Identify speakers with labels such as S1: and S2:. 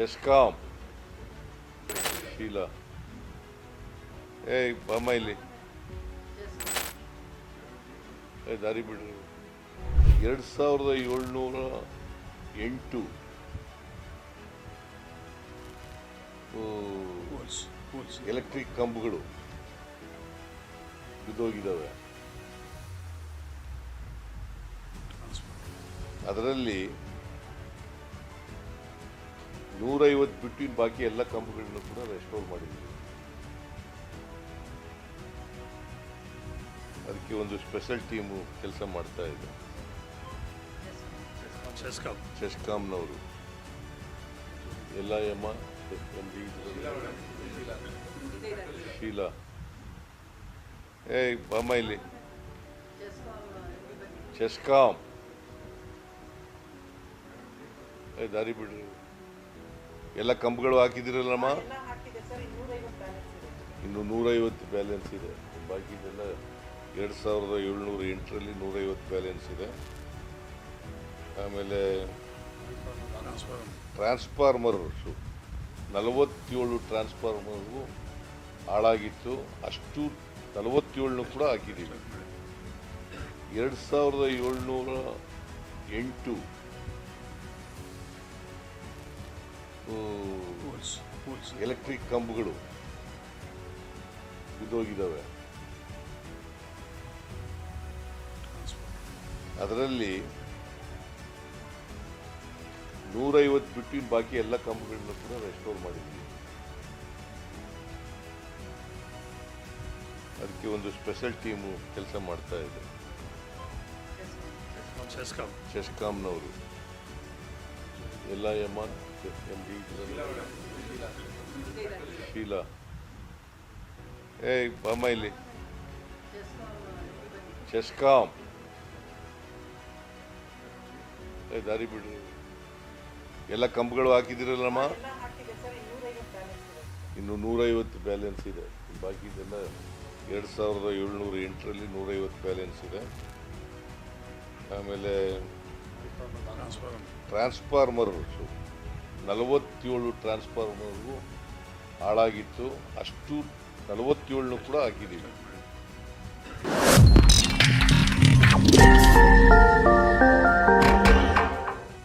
S1: ಶಶಿಕಾಮ್ ಶೀಲಾ ಏಯ್ ಬಾಮ್ಮ ಇಲ್ಲಿ ಏ ದಾರಿ ಬಿಡ್ರಿ ಎರಡು ಸಾವಿರದ ಏಳ್ನೂರ ಎಂಟು. ಎಲೆಕ್ಟ್ರಿಕ್ ಕಂಬಗಳು ಬಿದ್ದೋಗಿದ್ದಾವೆ. ಅದರಲ್ಲಿ ನೂರೈವತ್ತು ಬಿಟ್ಟು ಇನ್ನು ಬಾಕಿ ಎಲ್ಲ ಕಂಬಗಳನ್ನು ಕೂಡ ರೆಸ್ಟೋರ್ ಮಾಡಿದ್ದೀವಿ ಅದಕ್ಕೆ ಒಂದು ಸ್ಪೆಷಲ್ ಟೀಮು ಕೆಲಸ ಮಾಡ್ತಾ ಇದೆ.
S2: ಶಸ್ಕಾಮ್
S1: ಶಶಿಕಾಮ್ನವರು ಎಲ್ಲ ಎಮ್ಮ ಎಂ ಡಿ ಶೀಲಾ ಏ ಅಮ್ಮ ಇಲ್ಲಿ. ಚೆಸ್ಕಾಮ್ ಏ ದಾರಿ ಬಿಡ್ರಿ. ಎಲ್ಲ ಕಂಬಗಳು ಹಾಕಿದಿರಲ್ಲಮ್ಮ ಇನ್ನು ನೂರೈವತ್ತು ಬ್ಯಾಲೆನ್ಸ್ ಇದೆ. ಬಾಕಿದೆಲ್ಲ ಎರಡು ಸಾವಿರದ ಏಳ್ನೂರ ಎಂಟರಲ್ಲಿ ನೂರೈವತ್ತು ಬ್ಯಾಲೆನ್ಸ್ ಇದೆ. ಆಮೇಲೆ
S2: ಟ್ರಾನ್ಸ್ಫಾರ್ಮರ್
S1: ಶು ನಲವತ್ತೇಳು ಟ್ರಾನ್ಸ್ಫಾರ್ಮರ್ಗೂ ಹಾಳಾಗಿತ್ತು. ಅಷ್ಟು ನಲವತ್ತೇಳನ್ನೂ ಕೂಡ ಹಾಕಿದ್ದೀವಿ. ಎರಡು ಸಾವಿರದ ಏಳ್ನೂರ ಎಂಟು ಎಲೆಕ್ಟ್ರಿಕ್ ಕಂಬಗಳು ಬಿದ್ದೋಗಿದ್ದಾವೆ. ಅದರಲ್ಲಿ ನೂರೈವತ್ತು ಬಿಟ್ಟಿನ ಬಾಕಿ ಎಲ್ಲ ಕಂಬಗಳನ್ನು ಕೂಡ ರೆಸ್ಟೋರ್ ಮಾಡಿದ್ವಿ ಅದಕ್ಕೆ ಒಂದು ಸ್ಪೆಷಲ್ ಟೀಮು ಕೆಲಸ ಮಾಡ್ತಾ ಇದೆ. ಶಶಿಕಾಮ್ನವರು ಎಲ್ಲ ಆರ್ ಎಂ ಡಿ ಶೀಲಾ. ಏಯ್ ಅಮ್ಮ ಇಲ್ಲಿ. ಚೆಸ್ಕಾಮ್ ಏ ದಾರಿ ಬಿಡ್ರಿ. ಎಲ್ಲ ಕಂಬಗಳು ಹಾಕಿದಿರಲ್ಲಮ್ಮ ಇನ್ನು ನೂರೈವತ್ತು ಬ್ಯಾಲೆನ್ಸ್ ಇದೆ. ಬಾಕಿದೆಲ್ಲ ಎರಡು ಸಾವಿರದ ಏಳ್ನೂರ ಎಂಟರಲ್ಲಿ ನೂರೈವತ್ತು ಬ್ಯಾಲೆನ್ಸ್ ಇದೆ. ಆಮೇಲೆ ಟ್ರಾನ್ಸ್ಫಾರ್ಮರ್ ನಲವತ್ತೇಳು ಟ್ರಾನ್ಸ್ಫಾರ್ಮರ್ಗೂ ಹಾಳಾಗಿತ್ತು. ಅಷ್ಟು ನಲವತ್ತೇಳನ್ನು ಕೂಡ ಹಾಕಿದ್ದೀವಿ.